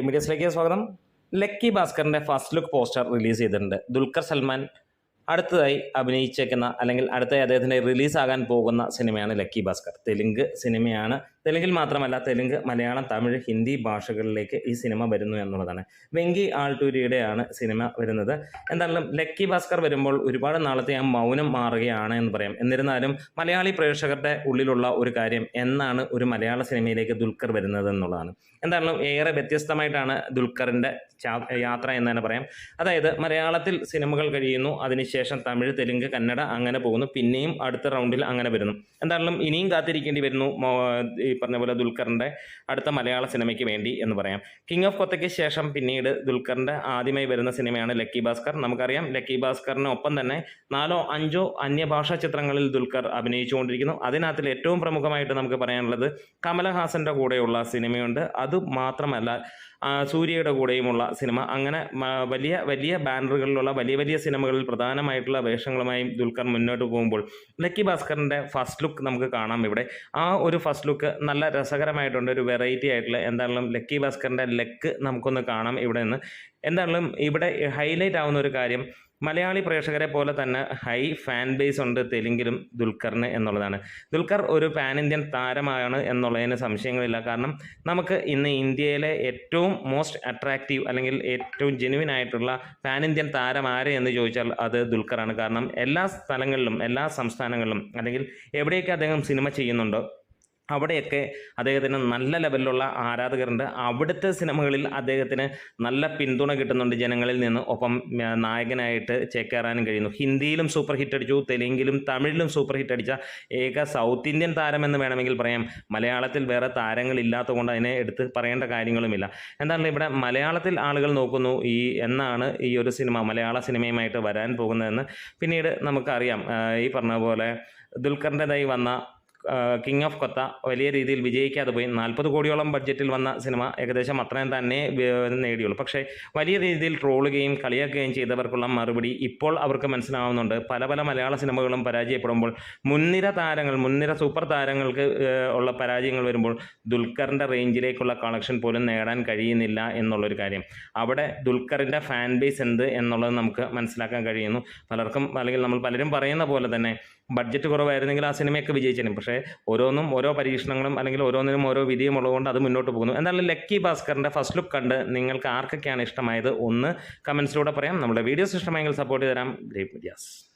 മീഡിയസിലേക്ക് സ്വാഗതം. ലക്കി ഭാസ്കറിന്റെ first look poster release ചെയ്തിട്ടുണ്ട്. ദുൽഖർ സൽമാൻ അടുത്തതായി അഭിനയിച്ചേക്കുന്ന അല്ലെങ്കിൽ അടുത്തായി അദ്ദേഹത്തിന്റെ റിലീസാകാൻ പോകുന്ന സിനിമയാണ് ലക്കി ഭാസ്കർ. തെലുങ്ക് സിനിമയാണ്. തെലുങ്കിൽ മാത്രമല്ല തെലുങ്ക് മലയാളം തമിഴ് ഹിന്ദി ഭാഷകളിലേക്ക് ഈ സിനിമ വരുന്നു എന്നുള്ളതാണ്. വെങ്കി ആൾട്ടൂരിയുടെയാണ് സിനിമ വരുന്നത്. എന്തായാലും ലക്കി ഭാസ്കർ വരുമ്പോൾ ഒരുപാട് നാളത്തെ ആ മൗനം മാറുകയാണ് എന്ന് പറയാം. എന്നിരുന്നാലും മലയാളി പ്രേക്ഷകരുടെ ഉള്ളിലുള്ള ഒരു കാര്യം എന്നാണ് ഒരു മലയാള സിനിമയിലേക്ക് ദുൽഖർ വരുന്നത് എന്നുള്ളതാണ്. എന്തായാലും ഏറെ വ്യത്യസ്തമായിട്ടാണ് ദുൽഖറിന്റെ യാത്ര എന്ന് തന്നെ പറയാം. അതായത് മലയാളത്തിൽ സിനിമകൾ കഴിയുന്നു അതിനുശേഷം തമിഴ് തെലുങ്ക് കന്നഡ അങ്ങനെ പോകുന്നു. പിന്നെയും അടുത്ത റൗണ്ടിൽ അങ്ങനെ വരുന്നു. എന്തായാലും ഇനിയും കാത്തിരിക്കേണ്ടി വരുന്നു ഈ പറഞ്ഞ പോലെ ദുൽഖറിന്റെ അടുത്ത മലയാള സിനിമയ്ക്ക് വേണ്ടി എന്ന് പറയാം. കിങ് ഓഫ് കൊത്തയ്ക്ക് ശേഷം പിന്നീട് ദുൽഖറിന്റെ ആദ്യമായി വരുന്ന സിനിമയാണ് ലക്കി ഭാസ്കർ നമുക്കറിയാം ലക്കി ഭാസ്കറിനൊപ്പം തന്നെ നാലോ അഞ്ചോ അന്യഭാഷാ ചിത്രങ്ങളിൽ ദുൽഖർ അഭിനയിച്ചുകൊണ്ടിരിക്കുന്നു. അതിനകത്തിൽ ഏറ്റവും പ്രമുഖമായിട്ട് നമുക്ക് പറയാനുള്ളത് കമലഹാസന്റെ കൂടെയുള്ള സിനിമയുണ്ട്. അത് മാത്രമല്ല സൂര്യയുടെ കൂടെയുമുള്ള സിനിമ. അങ്ങനെ വലിയ വലിയ ബാനറുകളിലുള്ള വലിയ വലിയ സിനിമകളിൽ പ്രധാനമായിട്ടുള്ള വേഷങ്ങളുമായി ദുൽഖർ മുന്നോട്ട് പോകുമ്പോൾ ലക്കി ഭാസ്കറിന്റെ ഫസ്റ്റ് ലുക്ക് നമുക്ക് കാണാം ഇവിടെ. ആ ഒരു ഫസ്റ്റ് ലുക്ക് നല്ല രസകരമായിട്ടുണ്ട് ഒരു വെറൈറ്റി ആയിട്ടുള്ള എന്തായാലും ലക്കി ഭാസ്കറിന്റെ ലെക്ക് നമുക്കൊന്ന് കാണാം ഇവിടെ നിന്ന് എന്തായാലും ഇവിടെ ഹൈലൈറ്റ് ആവുന്ന ഒരു കാര്യം മലയാളി പ്രേക്ഷകരെ പോലെ തന്നെ ഹൈ ഫാൻ ബേസ് ഉണ്ട് തെലുങ്കിലും ദുൽഖറിന് എന്നുള്ളതാണ്. ദുൽഖർ ഒരു പാൻ ഇന്ത്യൻ താരമാണ് എന്നുള്ളതിന് സംശയങ്ങളില്ല. കാരണം നമുക്ക് ഇന്ന് ഇന്ത്യയിലെ ഏറ്റവും മോസ്റ്റ് അട്രാക്റ്റീവ് അല്ലെങ്കിൽ ഏറ്റവും ജെനുവിൻ ആയിട്ടുള്ള പാൻ ഇന്ത്യൻ താരം ആര് എന്ന് ചോദിച്ചാൽ അത് ദുൽഖറാണ്. കാരണം എല്ലാ സ്ഥലങ്ങളിലും എല്ലാ സംസ്ഥാനങ്ങളിലും അല്ലെങ്കിൽ എവിടെയൊക്കെ അദ്ദേഹം സിനിമ ചെയ്യുന്നുണ്ടോ അവിടെയൊക്കെ അദ്ദേഹത്തിന് നല്ല ലെവലിലുള്ള ആരാധകരുണ്ട്. അവിടുത്തെ സിനിമകളിൽ അദ്ദേഹത്തിന് നല്ല പിന്തുണ കിട്ടുന്നുണ്ട് ജനങ്ങളിൽ നിന്ന്. ഒപ്പം നായകനായിട്ട് ചേക്കേറാനും കഴിയുന്നു. ഹിന്ദിയിലും സൂപ്പർ ഹിറ്റ് അടിച്ചു തെലുങ്കിലും തമിഴിലും സൂപ്പർ ഹിറ്റ് അടിച്ച ഏക സൗത്ത് ഇന്ത്യൻ താരമെന്ന് വേണമെങ്കിൽ പറയാം. മലയാളത്തിൽ വേറെ താരങ്ങളില്ലാത്ത കൊണ്ട് അതിനെ എടുത്ത് പറയേണ്ട കാര്യങ്ങളുമില്ല. എന്താണ് ഇവിടെ മലയാളത്തിൽ ആളുകൾ നോക്കുന്നു ഈ എന്നാണ് ഈ ഒരു സിനിമ മലയാള സിനിമയുമായിട്ട് വരാൻ പോകുന്നതെന്ന്. പിന്നീട് നമുക്കറിയാം ഈ പറഞ്ഞ പോലെ ദുൽഖറിന്റെതായി വന്ന കിങ് ഓഫ് കൊത്ത വലിയ രീതിയിൽ വിജയിക്കാതെ പോയി. നാൽപ്പത് കോടിയോളം ബഡ്ജറ്റിൽ വന്ന സിനിമ ഏകദേശം അത്രയും തന്നെ നേടിയുള്ളൂ. പക്ഷേ വലിയ രീതിയിൽ ട്രോളുകയും കളിയാക്കുകയും ചെയ്തവർക്കുള്ള മറുപടി ഇപ്പോൾ അവർക്ക് മനസ്സിലാവുന്നുണ്ട്. പല പല മലയാള സിനിമകളും പരാജയപ്പെടുമ്പോൾ മുൻനിര താരങ്ങൾ മുൻനിര സൂപ്പർ താരങ്ങൾക്ക് ഉള്ള പരാജയങ്ങൾ വരുമ്പോൾ ദുൽഖറിന്റെ റേഞ്ചിലേക്കുള്ള കളക്ഷൻ പോലും നേടാൻ കഴിയുന്നില്ല എന്നുള്ളൊരു കാര്യം. അവിടെ ദുൽഖറിന്റെ ഫാൻ ബേസ് എന്ത് എന്നുള്ളത് നമുക്ക് മനസ്സിലാക്കാൻ കഴിയുന്നു. പലർക്കും അല്ലെങ്കിൽ നമ്മൾ പലരും പറയുന്ന പോലെ തന്നെ ബഡ്ജറ്റ് കുറവായിരുന്നെങ്കിൽ ആ സിനിമയൊക്കെ വിജയിച്ചേനെ പക്ഷേ ഓരോന്നും ഓരോ പരീക്ഷണങ്ങളും അല്ലെങ്കിൽ ഓരോന്നിനും ഓരോ വിധിയും ഉള്ളതുകൊണ്ട് അത് മുന്നോട്ട് പോകുന്നു. എന്തായാലും ലക്കി ഭാസ്കറിന്റെ ഫസ്റ്റ് ലുക്ക് കണ്ട് നിങ്ങൾക്ക് ആർക്കൊക്കെയാണ് ഇഷ്ടമായത് ഒന്ന് കമൻസിലൂടെ പറയാം. നമ്മുടെ വീഡിയോസ് ഇഷ്ടമായെങ്കിൽ സപ്പോർട്ട് ചെയ്ത് തരാം. Great medias